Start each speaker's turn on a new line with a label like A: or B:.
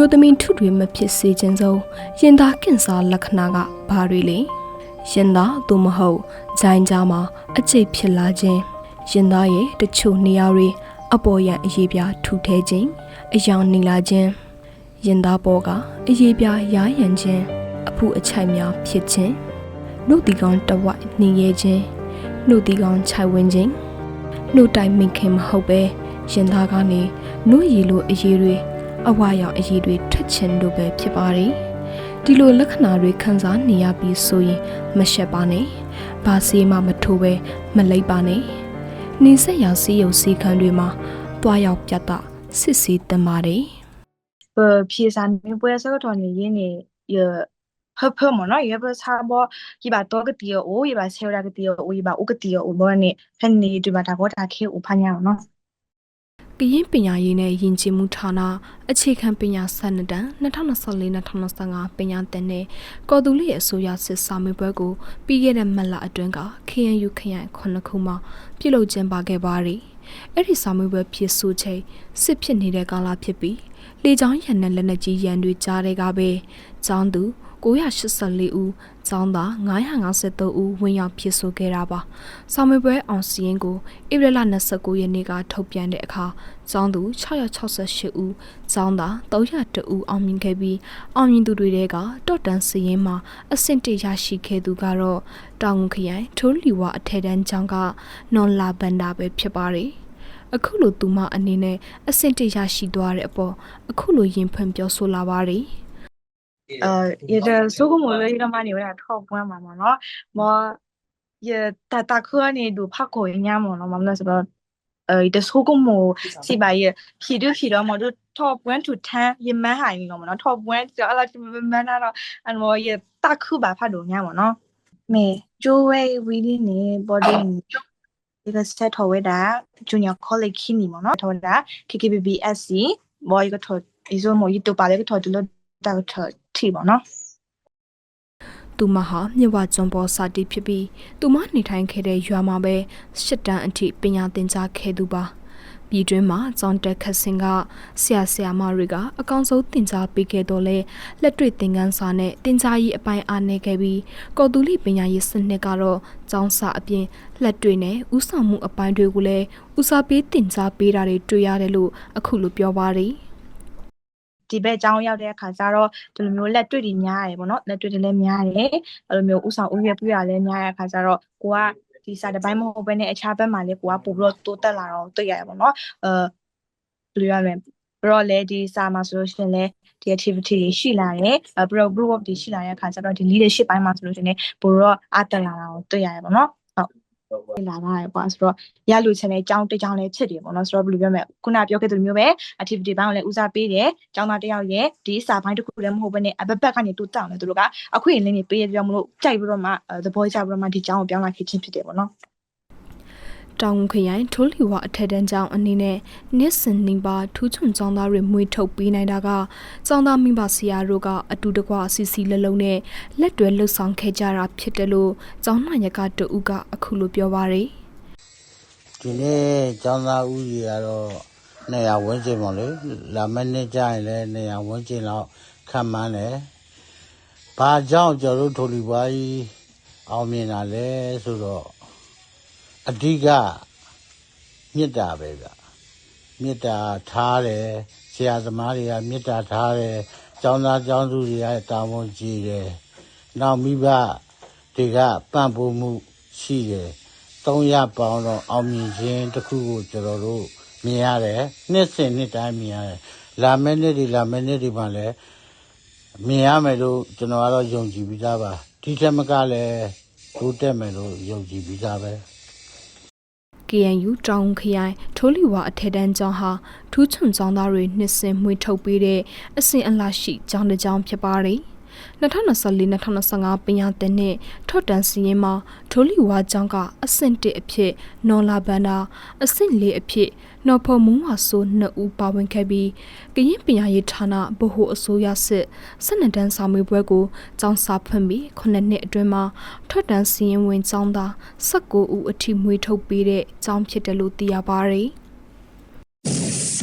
A: မျိုးသမီးထုတွေမဖြစ်စေခြင်းစုံရင်သားကင်ဆာလက္ခဏာကဘာတွေလဲရင်သားသို့မဟုတ်ဂျိုင်းကြားမှာအကျိတ်ဖြစ်လာခြင်းရင်သားရဲ့တချို့နေရာတွေအပေါ်ရန်အရေးပြားထူထဲခြင်းအယောင်နေလာခြင်းရင်သားပေါ်ကအရေးပြားရားရန်ခြင်းအဖူအချိုက်များဖြစ်ခြင်းနှုတ်တီကောင်တဝိုက်နှင်းရဲခြင်းနှုတ်တီကောင်ခြိုက်ဝင်းခြင်းနှုတ်တိုင်မိခင်မဟုတ်ပဲရင်သားကနေနှုတ်ရည်လိုအရေးတွေ အဝါရောင်အရည်တွေထွက်ခြင်းတို့ပဲဖြစ်ပါတယ်။ဒီလိုလက္ခဏာတွေခံစားနေရပြီးဆိုရင်မရှက်ပါနဲ့။ဘာစေးမှမထိုးပဲမလိမ့်ပါနဲ့။နှင်းဆက်ရောင်စီးရုံစီခံတွေမှာတွားရောက်ပြတ်တာစစ်ဆေးတင်ပါတယ်။
B: ဖြေစာနေပွဲစကတော့နေရင်းနေရဟပ်ဖမနော်ရပါစားဘောဒီပါတော့ကတိရောအိုးဒီပါဆေရာကတိရောအိုးဒီပါဥကတိရောအိုးဘောနေဖန်နေဒီပါတာကောတာခေဥဖညာနော်။
A: ကရင်ပညာရေးနဲ့ယဉ်ကျေးမှုဌာနအခြေခံပညာစနစ်တန်း2024-2025ပညာသင်တဲ့ကော်တူလီရဲ့အစိုးရစစ်စာမေးပွဲကိုပြီးခဲ့တဲ့မတ်လအတွင်းက KNU ခရိုင်ခုနှစ်ခုမှာပြုလုပ်ကျင်းပခဲ့ပါတယ်။အဲ့ဒီစာမေးပွဲဖြစ်ဆိုချိန်စစ်ဖြစ်နေတဲ့ကာလဖြစ်ပြီးလေကြောင်းရန်နဲ့လက်နက်ကြီးရန်တွေကြားတဲ့ကပဲចောင်းသူ 984ဦး၊ကျောင်းသား953ဦးဝင်ရောက်ဖြစ်ဆိုခဲ့တာပါ။ဆောင်မေပွဲအောင်စီရင်ကိုဧပြီလ29ရက်နေ့ကထုတ်ပြန်တဲ့အခါကျောင်းသူ668ဦး၊ကျောင်းသား301ဦးအောင်မြင်ခဲ့ပြီးအောင်မြင်သူတွေထဲကတော့တန်စီရင်မှာအဆင့်1ရရှိခဲ့သူကတော့တောင်ငူခရိုင်ထိုးလီဝါအထက်တန်းကျောင်းကနော်လာဘန်ဒါပဲဖြစ်ပါတယ်။အခုလိုသူမအနေနဲ့အဆင့်တရရှိသွားတဲ့အပေါ်အခုလိုရင်ဖွင့်ပြောဆိုလာပါတယ်။
B: 呃，也这苏格莫了，伊拉妈你有点套关嘛嘛喏，么也大大科呢都拍过一年嘛喏，嘛那什么，呃，伊的苏格莫是吧也皮都皮了嘛，都套关就摊也蛮下你喏嘛喏，套关就阿拉就蛮蛮那了，啊么也大科吧拍多年嘛喏，没就为为的呢，body 呢。一个 set 头为的 junior college 你嘛喏，头的 KKBBSC，我一个头，伊说我一都把那个头就了大个头。 ထိပါနော်
A: သူမဟာမြဝကျွန်းပေါ်စာတီဖြစ်ပြီးသူမနေထိုင်ခဲ့တဲ့ရွာမှာပဲရှစ်တန်းအထိပညာသင်ကြားခဲ့သူပါပြည်တွင်းမှာကျောင်းတက်ခတ်စင်ကဆရာဆရာမတွေကအကောင်ဆုံးသင်ကြားပေးခဲ့တော့လဲလက်တွေ့သင်ခန်းစာနဲ့သင်ကြားရေးအပိုင်းအားနည်းခဲ့ပြီးကော်တူလီပညာရေးစနစ်ကတော့ကျောင်းစာအပြင်လက်တွေ့နဲ့ဥဆောင်မှုအပိုင်းတွေကိုလည်းဦးစားပေးသင်ကြားပေးတာတွေတွေ့ရတယ်လို့အခုလိုပြောပါတယ်
B: ဒီဘက်အကြောင်းရောက်တဲ့အခါကျတော့ဒီလိုမျိုးလက်တွေ့တွေများရတယ်ပေါ့နော်လက်တွေ့တွေလည်းများတယ်အဲ့လိုမျိုးဥဆောင်ဥရွက်ပြရလည်းများတဲ့အခါကျတော့ကိုကဒီစာတစ်ပိုင်းမဟုတ်ဘဲနဲ့အခြားဘက်မှာလည်းကိုကပို့ပြီးတော့တိုးတက်လာတော့တွေ့ရတယ်ပေါ့နော်အဲဘယ်လိုရလဲပြီးတော့လည်းဒီစာမှာဆိုလို့ရှိရင်လည်းဒီ activity တွေရှိလာတယ်အဲပြီးတော့ group work တွေရှိလာတဲ့အခါကျတော့ဒီ leadership ဘိုင်းမှာဆိုလို့ရှိရင်လည်းပို့တော့အားတက်လာတာကိုတွေ့ရတယ်ပေါ့နော် ဟုတ်လာတာရပေါ့ဆိုတော့ရလူချင်တဲ့အကြောင်းတစ်ကြောင်းလည်းဖြစ်တယ်ပေါ့နော်ဆိုတော့ဘယ်လိုပြောမလဲခုနပြောခဲ့သလိုမျိုးပဲ activity ဘိုင်းကိုလည်းဦးစားပေးတယ်ကျောင်းသားတစ်ယောက်ရဲ့ဒီစာဘိုင်းတစ်ခုလည်းမဟုတ်ဘဲနဲ့အဘက်ဘက်ကနေတူတောင်းတယ်သူတို့ကအခွင့်အလင်းတွေပေးရပြောမလို့ကြိုက်ပြီးတော့မှသဘောကျပြီးတော့မှဒီကျောင်းကိုပြောင်းလာခဲ့ခြင်းဖြစ်တယ်ပေါ့နော်
A: တောင်ခရိုင်ထိုးလီဝါအထက်တန်းကျောင်းအနေနဲ့နှစ်စဉ်နှိပါထူးချွန်ကျောင်းသားတွေမွေးထုတ်ပေးနိုင်တာကကျောင်းသားမိဘဆရာတို့ကအတူတကွအစီအစီလုံးလုံးနဲ့လက်တွဲလှုပ်ဆောင်ခဲ့ကြတာဖြစ်တယ်လို့ကျောင်းနိုင်ရကတူဦးကအခုလိုပြောပါရယ်
C: ဒီနေ့ကျောင်းသားဦးကြီးကတော့200ဝန်းကျင်ပေါ့လေလာမနေ့ကျရင်လည်း200ဝန်းကျင်လောက်ခံမှန်းတယ်ဘာကြောင့်ကျွန်တော်တို့ထိုလီပွားကြီးအောင်မြင်တာလဲဆိုတော့ အဓိကမေတ္တာပဲဗျမေတ္တာထားတယ်ဆရာသမားတွေကမေတ္တာထားတယ်ကျောင်းသားကျောင်းသူတွေကတာဝန်ကြီးတယ်နောက်မိဘတွေကပံ့ပိုးမှုရှိတယ်300ပေါင်းတော့အောင်မြင်ခြင်းတစ်ခုကိုကျွန်တော်တို့မြင်ရတယ်နှစ်စဉ်နှစ်တိုင်းမြင်ရတယ်လာမယ့်နှစ်တွေလာမယ့်နှစ်တွေမှာလည်းမြင်ရမယ်လို့ကျွန်တော်ကတော့ယုံကြည်ပြီးသားပါဒီထက်မကလည်းတိုးတက်မယ်လို့ယုံကြည်ပြီးသားပဲ
A: KNU တောင်ခရိုင်ထိုးလီဝါအထက်တန်းကျောင်းဟာထူးချွန်ကျောင်းသားတွေနှစ်စဉ်မှွေထုတ်ပေးတဲ့အစဉ်အလာရှိကျောင်းတစ်ကျောင်းဖြစ်ပါတယ် 2024-2025ပညာသင်နှစ်ထော့တန်စီရင်မှာထိုးလီဝါကျောင်းကအဆင့်1အဖြစ်နော်လာဘန်ဒါအဆင့်4အဖြစ်နော်ဖော်မုံဝါဆို2ဦးပါဝင်ခဲ့ပြီးကရင်ပညာရေးဌာနဗဟိုအစိုးရစစ်စစ်နတန်းစာမေးပွဲကိုကျောင်းစာဖွင့်ပြီး9နှစ်အတွင်းမှာထော့တန်စီရင်ဝင်ကျောင်းသား19ဦးအထိမွေးထုတ်ပေးတဲ့ကျောင်းဖြစ်တယ်လို့သိရပါတယ်။